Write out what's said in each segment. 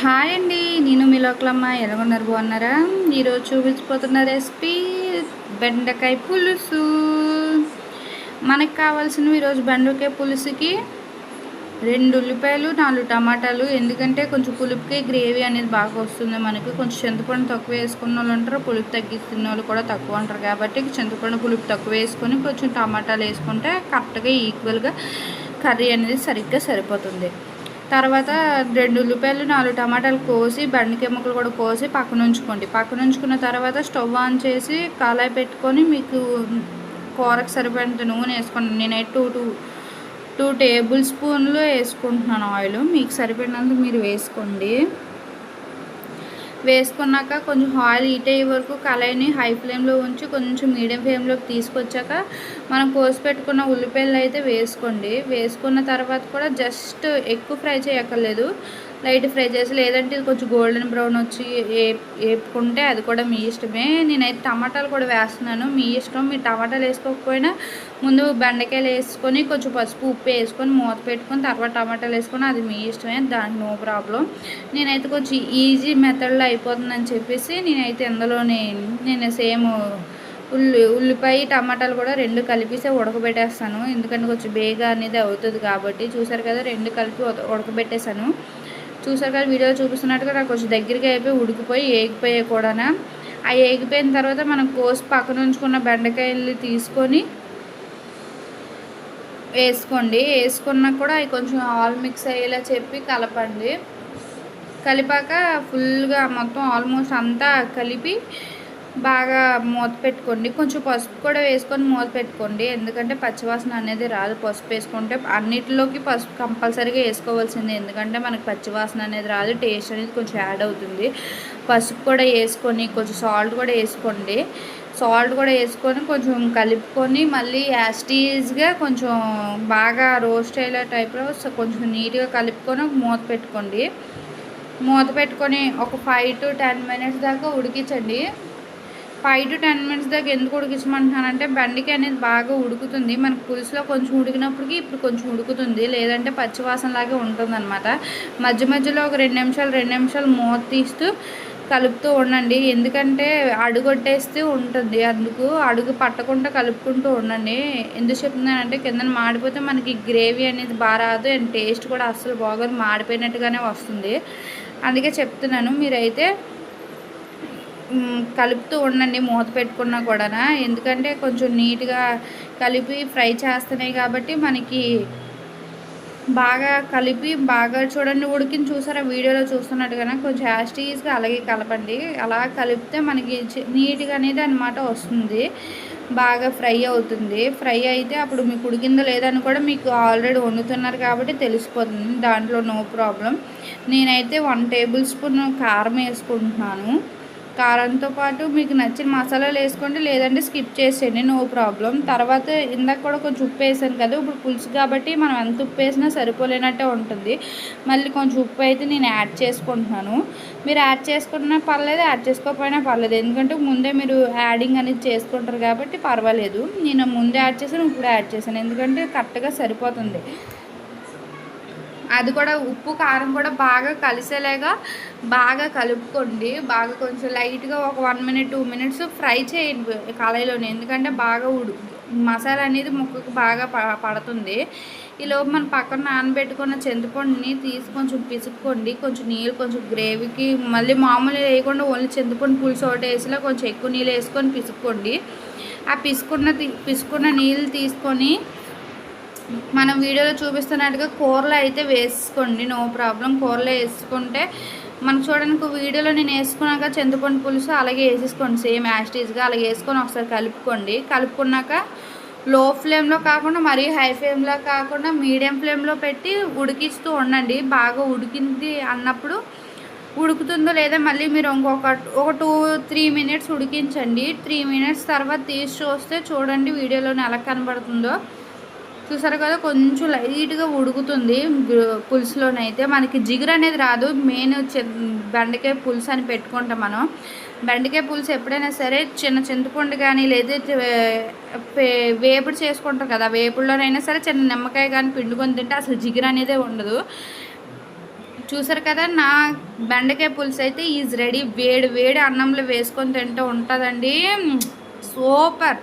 Hi అండి నేను మీ లోకలమ్మ ఎలాగొన్నారు బాగున్నారా ఈరోజు చూపించిపోతున్న రెసిపీ బెండకాయ పులుసు. మనకు కావాల్సినవి ఈరోజు బెండకాయ పులుసుకి రెండు ఉల్లిపాయలు నాలుగు టమాటాలు ఎందుకంటే కొంచెం పులుపుకి గ్రేవీ అనేది బాగా వస్తుంది మనకి. కొంచెం చింతపండు తక్కువ వేసుకున్న వాళ్ళు ఉంటారు పులుపు తగ్గిస్తున్న వాళ్ళు కూడా తక్కువ ఉంటారు. కాబట్టి చింతపండు పులుపు తక్కువ వేసుకొని కొంచెం టమాటాలు వేసుకుంటే కరెక్ట్గా ఈక్వల్గా కర్రీ అనేది సరిగ్గా సరిపోతుంది. తర్వాత రెండు ఉల్లిపాయలు నాలుగు టమాటాలు కోసి బండికాయ ముక్కలు కూడా కోసి పక్కన ఉంచుకోండి పక్కన ఉంచుకున్న తర్వాత స్టవ్ ఆన్ చేసి కాలాయి పెట్టుకొని మీకు కూరకు సరిపడినంత నూనె వేసుకోండి. నేనైతే టూ టూ టూ టేబుల్ స్పూన్లు వేసుకుంటున్నాను ఆయిల్. మీకు సరిపోయినంత మీరు వేసుకోండి. వేసుకున్నాక కొంచెం ఆయిల్ హీట్ అయ్యే వరకు కళాయిని హై ఫ్లేమ్లో ఉంచి కొంచెం మీడియం ఫ్లేమ్లోకి తీసుకొచ్చాక మనం కోసి పెట్టుకున్న ఉల్లిపాయలు అయితే వేసుకోండి. వేసుకున్న తర్వాత కూడా జస్ట్ ఎక్కువ ఫ్రై చేయక్కర్లేదు. లైట్ ఫ్రై చేసి లేదంటే కొంచెం గోల్డెన్ బ్రౌన్ వచ్చి వేపుకుంటే అది కూడా మీ ఇష్టమే. నేనైతే టమాటాలు కూడా వేస్తున్నాను మీ ఇష్టం. మీరు టమాటాలు వేసుకోకపోయినా ముందు బెండకాయలు వేసుకొని కొంచెం పసుపు ఉప్పు వేసుకొని మూత పెట్టుకొని తర్వాత టమాటాలు వేసుకొని అది మీ ఇష్టమే దానికి నో ప్రాబ్లం. నేనైతే కొంచెం ఈజీ మెథడ్లో అయిపోతుందని చెప్పేసి నేనైతే ఇందులోనే నేను సేమ్ ఉల్లి ఉల్లిపాయ టమాటాలు కూడా రెండు కలిపిసే ఉడకబెట్టేస్తాను. ఎందుకంటే కొంచెం బేగా అనేది అవుతుంది కాబట్టి చూసారు కదా రెండు కలిపి ఉడకబెట్టేశాను. చూసారు కదా వీడియో చూపిస్తున్నట్టుగా నాకు కొంచెం దగ్గరికి అయిపోయి ఉడికిపోయి ఏగిపోయాయి కూడా ఆ ఏగిపోయిన తర్వాత మనం కోసి పక్కన ఉంచుకున్న బెండకాయలు తీసుకొని వేసుకోండి. వేసుకున్నా కూడా అవి కొంచెం ఆల్ మిక్స్ అయ్యేలా చెప్పి కలపండి. కలిపాక ఫుల్గా మొత్తం ఆల్మోస్ట్ అంతా కలిపి బాగా మూత పెట్టుకోండి. కొంచెం పసుపు కూడా వేసుకొని మూత పెట్టుకోండి. ఎందుకంటే పచ్చివాసన అనేది రాదు. పసుపు వేసుకుంటే అన్నిటిలోకి పసుపు కంపల్సరీగా వేసుకోవాల్సిందే. ఎందుకంటే మనకి పచ్చివాసన అనేది రాదు. టేస్ట్ అనేది కొంచెం యాడ్ అవుతుంది. పసుపు కూడా వేసుకొని కొంచెం సాల్ట్ కూడా వేసుకోండి. సాల్ట్ కూడా వేసుకొని కొంచెం కలుపుకొని మళ్ళీ యాస్టీజ్గా కొంచెం బాగా రోస్ట్ అయ్యే టైప్లో కొంచెం నీట్గా కలుపుకొని మూత పెట్టుకోండి. మూత పెట్టుకొని ఒక ఫైవ్ టు టెన్ మినిట్స్ దాకా ఉడికించండి. ఫైవ్ టు టెన్ మినిట్స్ దాకా ఎందుకు ఉడికించమంటున్నానంటే బెండకాయ అనేది బాగా ఉడుకుతుంది. మనకు పులుసులో కొంచెం ఉడికినప్పటికీ ఇప్పుడు కొంచెం ఉడుకుతుంది. లేదంటే పచ్చివాసనలాగే ఉంటుందన్నమాట. మధ్య మధ్యలో ఒక రెండు నిమిషాలు రెండు నిమిషాలు మూత తీస్తూ కలుపుతూ ఉండండి. ఎందుకంటే అడుగొట్టేస్తూ ఉంటుంది. అందుకు అడుగు పట్టకుండా కలుపుకుంటూ ఉండండి. ఎందుకు చెప్తున్నానంటే కింద మాడిపోతే మనకి గ్రేవీ అనేది బాగా రాదు. అండ్ టేస్ట్ కూడా అస్సలు బాగా మాడిపోయినట్టుగానే వస్తుంది. అందుకే చెప్తున్నాను. మీరైతే కలుపుతూ ఉండండి మూత పెట్టుకున్నా కూడా ఎందుకంటే కొంచెం నీట్గా కలిపి ఫ్రై చేస్తున్నాయి కాబట్టి మనకి బాగా కలిపి బాగా చూడండి ఉడికిన చూసారా? వీడియోలో చూస్తున్నట్టుగా కొంచెం యాస్టీస్గా అలాగే కలపండి. అలా కలిపితే మనకి నీట్గా అనేది అనమాట వస్తుంది. బాగా ఫ్రై అవుతుంది. ఫ్రై అయితే అప్పుడు మీకు ఉడికిందో లేదని కూడా మీకు ఆల్రెడీ వండుతున్నారు కాబట్టి తెలిసిపోతుంది. దాంట్లో నో ప్రాబ్లం. నేనైతే వన్ టేబుల్ స్పూన్ కారం వేసుకుంటున్నాను. కారంతో పాటు మీకు నచ్చిన మసాలాలు వేసుకోండి లేదంటే స్కిప్ చేసేయండి నో ప్రాబ్లం. తర్వాత ఇందాక కూడా కొంచెం ఉప్పు వేసాను కదా ఇప్పుడు పులుసు కాబట్టి మనం ఎంత ఉప్పు వేసినా సరిపోలేనట్టే ఉంటుంది. మళ్ళీ కొంచెం ఉప్పు అయితే నేను యాడ్ చేసుకుంటున్నాను. మీరు యాడ్ చేసుకున్నా పర్లేదు యాడ్ చేసుకోకపోయినా పర్లేదు. ఎందుకంటే ముందే మీరు యాడింగ్ అనేది చేసుకుంటారు కాబట్టి పర్వాలేదు. నేను ముందే యాడ్ చేశాను ఇప్పుడు యాడ్ చేశాను. ఎందుకంటే కరెక్ట్గా సరిపోతుంది. అది కూడా ఉప్పు కారం కూడా బాగా కలిసేలాగా బాగా కలుపుకోండి. బాగా కొంచెం లైట్గా ఒక one minute two minutes fry చేయండి కళాయిలోనే. ఎందుకంటే బాగా ఉడు మసాలా అనేది ముక్కకు బాగా పడుతుంది. ఈలోపు మనం పక్కన నానబెట్టుకున్న చింతపండుని తీసి కొంచెం పిసుక్కోండి. కొంచెం నీళ్ళు కొంచెం గ్రేవీకి మళ్ళీ మామూలు వేయకుండా ఓన్లీ చింతపండు పులుసు ఒకటి వేసిలా కొంచెం ఎక్కువ నీళ్ళు వేసుకొని పిసుక్కోండి. ఆ పిసుకున్న పిసుకున్న నీళ్ళు తీసుకొని మనం వీడియోలో చూపిస్తున్నట్టుగా కూరలో అయితే వేసుకోండి నో ప్రాబ్లం కూరలో వేసుకుంటే మనం చూడడానికి వీడియోలో నేను వేసుకున్నాక చింతపండు పులుసు అలాగే వేసేసుకోండి సేమ్ యాస్టీజ్గా అలాగే వేసుకొని ఒకసారి కలుపుకోండి. కలుపుకున్నాక లో ఫ్లేమ్లో కాకుండా మరీ హై ఫ్లేమ్లో కాకుండా మీడియం ఫ్లేమ్లో పెట్టి ఉడికిస్తూ ఉండండి. బాగా ఉడికింది అన్నప్పుడు ఉడుకుతుందో లేదా మళ్ళీ మీరు ఇంకొక ఒక టూ త్రీ మినిట్స్ ఉడికించండి. త్రీ మినిట్స్ తర్వాత తీసి చూస్తే చూడండి వీడియోలోనే ఎలా కనబడుతుందో. చూసారు కదా కొంచెం లైట్గా ఉడుకుతుంది పులుసులోనైతే. మనకి జిగురు అనేది రాదు. మెయిన్ బెండకాయ పులుసు అని పెట్టుకుంటాం మనం. బెండకాయ పులుసు ఎప్పుడైనా సరే చిన్న చింతపండు కానీ లేదా వేపుడు చేసుకుంటాం కదా. వేపుడులోనైనా సరే చిన్న నిమ్మకాయ కానీ పిండుకొని తింటే అసలు జిగురు అనేది ఉండదు. చూసారు కదా నా బెండకాయ పులుసు అయితే ఈజ్ రెడీ. వేడి వేడి అన్నంలో వేసుకొని తింటూ ఉంటుందండి. సూపర్.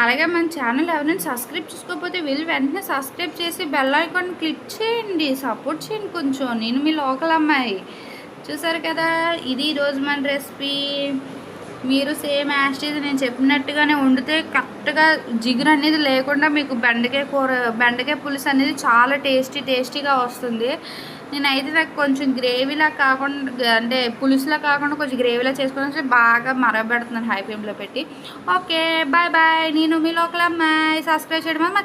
అలాగే మన ఛానల్ ఎవరైనా సబ్స్క్రైబ్ చేసుకోకపోతే వీళ్ళు వెంటనే సబ్స్క్రైబ్ చేసి బెల్ ఐకాన్ క్లిక్ చేయండి. సపోర్ట్ చేయండి కొంచెం. నేను మీ లోకల్ అమ్మాయి. చూసారు కదా? ఇది ఈరోజు మన రెసిపీ మీరు సేమ్ యాస్టీజ్ నేను చెప్పినట్టుగానే వండితే కరెక్ట్గా జిగురు అనేది లేకుండా మీకు బెండకాయ కూర బెండకాయ పులుసు అనేది చాలా టేస్టీ టేస్టీగా వస్తుంది. నేనైతే నాకు కొంచెం గ్రేవీలా కాకుండా అంటే పులుసులా కాకుండా కొంచెం గ్రేవీలా చేసుకొని బాగా మరబెడుతున్నాను హై ఫ్లేమ్లో పెట్టి. Okay bye bye. నేను మీ లోకల్ అమ్మాయి. సబ్స్క్రైబ్ చేయడం